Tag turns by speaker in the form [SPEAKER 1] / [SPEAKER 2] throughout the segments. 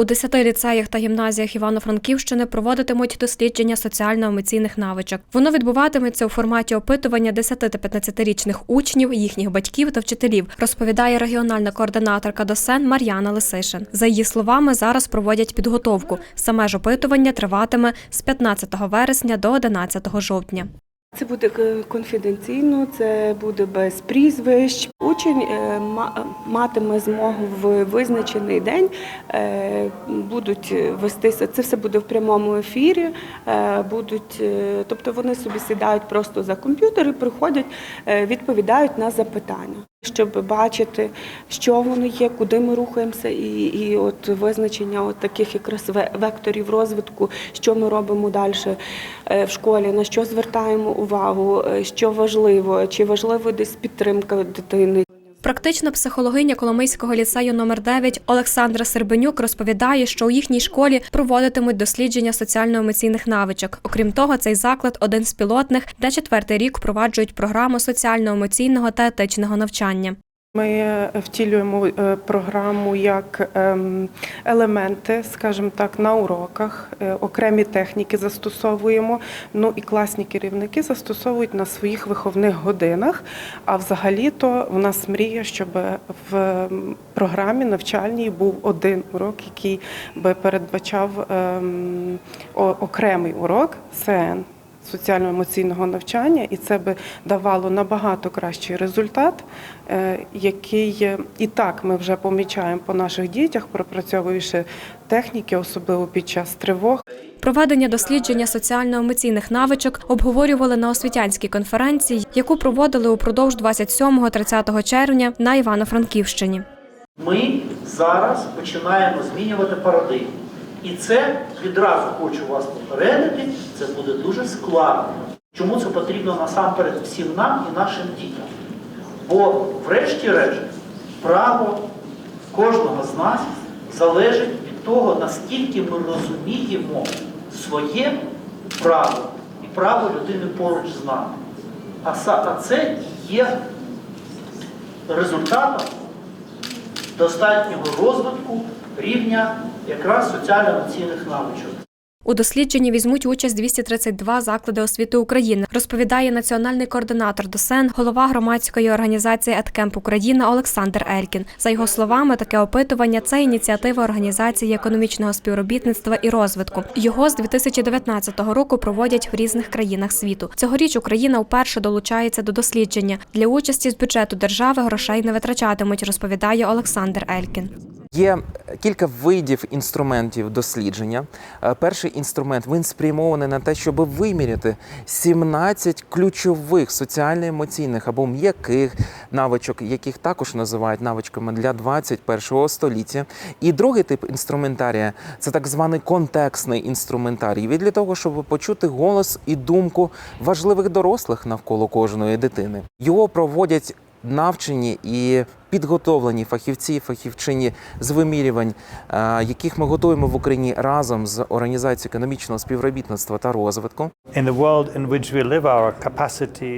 [SPEAKER 1] У 10 ліцеях та гімназіях Івано-Франківщини проводитимуть дослідження соціально-емоційних навичок. Воно відбуватиметься у форматі опитування 10 та 15-річних учнів, їхніх батьків та вчителів, розповідає регіональна координаторка ДОСЕН Мар'яна Лисишин. За її словами, зараз проводять підготовку. Саме ж опитування триватиме з 15 вересня до 11 жовтня.
[SPEAKER 2] Це буде е, конфіденційно, це буде без прізвищ. Учень е, матиме змогу в визначений день е, будуть вестися. Це все буде в прямому ефірі. Будуть, тобто вони собі сідають просто за комп'ютер і приходять, відповідають на запитання, щоб бачити, що воно є, куди ми рухаємося, і, і от визначення от таких якраз векторів розвитку, що ми робимо далі е, в школі, на що звертаємо увагу, е, що важливо, чи важливо десь підтримка дитини.
[SPEAKER 1] Практична психологиня Коломийського ліцею номер 9 Олександра Сербенюк розповідає, що у їхній школі проводитимуть дослідження соціально-емоційних навичок. Окрім того, цей заклад один з пілотних, де четвертий рік впроваджують програму соціально-емоційного та етичного навчання.
[SPEAKER 3] Ми е, втілюємо е, програму як ем, елементи, скажімо так, на уроках, е, окремі техніки застосовуємо. Ну і класні керівники застосовують на своїх виховних годинах. А взагалі-то в нас мрія, щоб в програмі навчальній був один урок, який би передбачав ем, окремий урок СН соціально-емоційного навчання, і це би давало набагато кращий результат, е, який е, і так ми вже помічаємо по наших дітях, пропрацьовуючи техніки, особливо під час тривог.
[SPEAKER 1] Проведення дослідження соціально-емоційних навичок обговорювали на освітянській конференції, яку проводили упродовж 27-30 червня на Івано-Франківщині.
[SPEAKER 4] Ми зараз починаємо змінювати парадигму. І це відразу хочу вас попередити, це буде дуже складно. Чому це потрібно насамперед всім нам і нашим дітям? Бо, врешті-решт, право кожного з нас залежить від того, наскільки ми розуміємо своє право і право людини поруч з нами. А це є результатом достатнього розвитку рівня якраз соціально-емоційних навичок.
[SPEAKER 1] У дослідженні візьмуть участь 232 заклади освіти України, розповідає національний координатор ДОСЕН, голова громадської організації «Еткемп Україна Олександр Елькін. За його словами, таке опитування це ініціатива організації економічного співробітництва і розвитку. Його з 2019 року проводять в різних країнах світу. Цьогоріч Україна вперше долучається до дослідження. Для участі з бюджету держави грошей не витрачатимуть, розповідає Олександр Елькін.
[SPEAKER 5] Є кілька видів інструментів дослідження. Е, Перший інструмент він спрямований на те, щоб виміряти 17 ключових соціально-емоційних або м'яких навичок, яких також називають навичками для 21 століття. І другий тип інструментарія це так званий контекстний інструментарій. Він для того, щоб почути голос і думку важливих дорослих навколо кожної дитини. Його проводять навчені і підготовлені фахівці, фахівчині з вимірювань, е, яких ми готуємо в Україні разом з організацією економічного співробітництва та розвитку.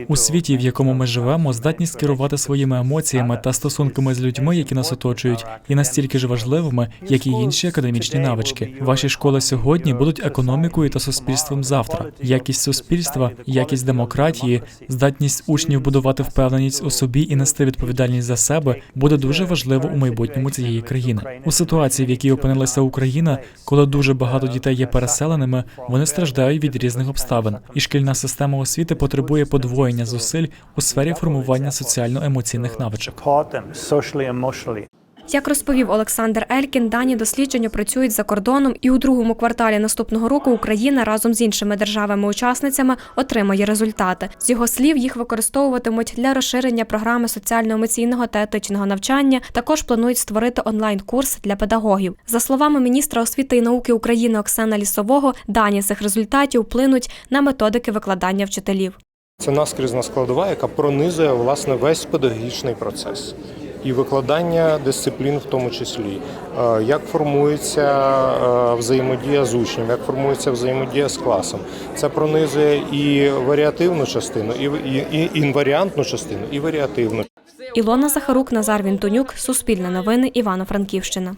[SPEAKER 6] У світі, в якому ми живемо, здатність керувати своїми емоціями та стосунками з людьми, які нас оточують, є настільки ж важливими, як і інші академічні навички. Ваші школи сьогодні будуть економікою та суспільством завтра. Якість суспільства, якість демократії, здатність учнів будувати впевненість у собі і нести відповідальність за себе буде дуже важливо у майбутньому цієї країни. У ситуації, в якій опинилася Україна, коли дуже багато дітей є переселеними, вони страждають від різних обставин, і шкільна система освіти потребує подвоєння зусиль у сфері формування соціально-емоційних навичок.
[SPEAKER 1] Як розповів Олександр Елькін, дані дослідження працюють за кордоном, і у другому кварталі наступного року Україна разом з іншими державами-учасницями отримає результати. З його слів, їх використовуватимуть для розширення програми соціально-емоційного та етичного навчання. Також планують створити онлайн-курс для педагогів. За словами міністра освіти і науки України Оксана Лісового, дані цих результатів вплинуть на методики викладання вчителів.
[SPEAKER 7] Це наскрізна складова, яка пронизує власне весь педагогічний процес. І викладання дисциплін в тому числі, Е, як формується е, взаємодія з учнем, як формується взаємодія з класом. Це пронизує і варіативну частину, і, і, і інваріантну частину, і варіативну.
[SPEAKER 1] Ілона Захарук, Назар Вінтонюк, Суспільне новини, Івано-Франківщина.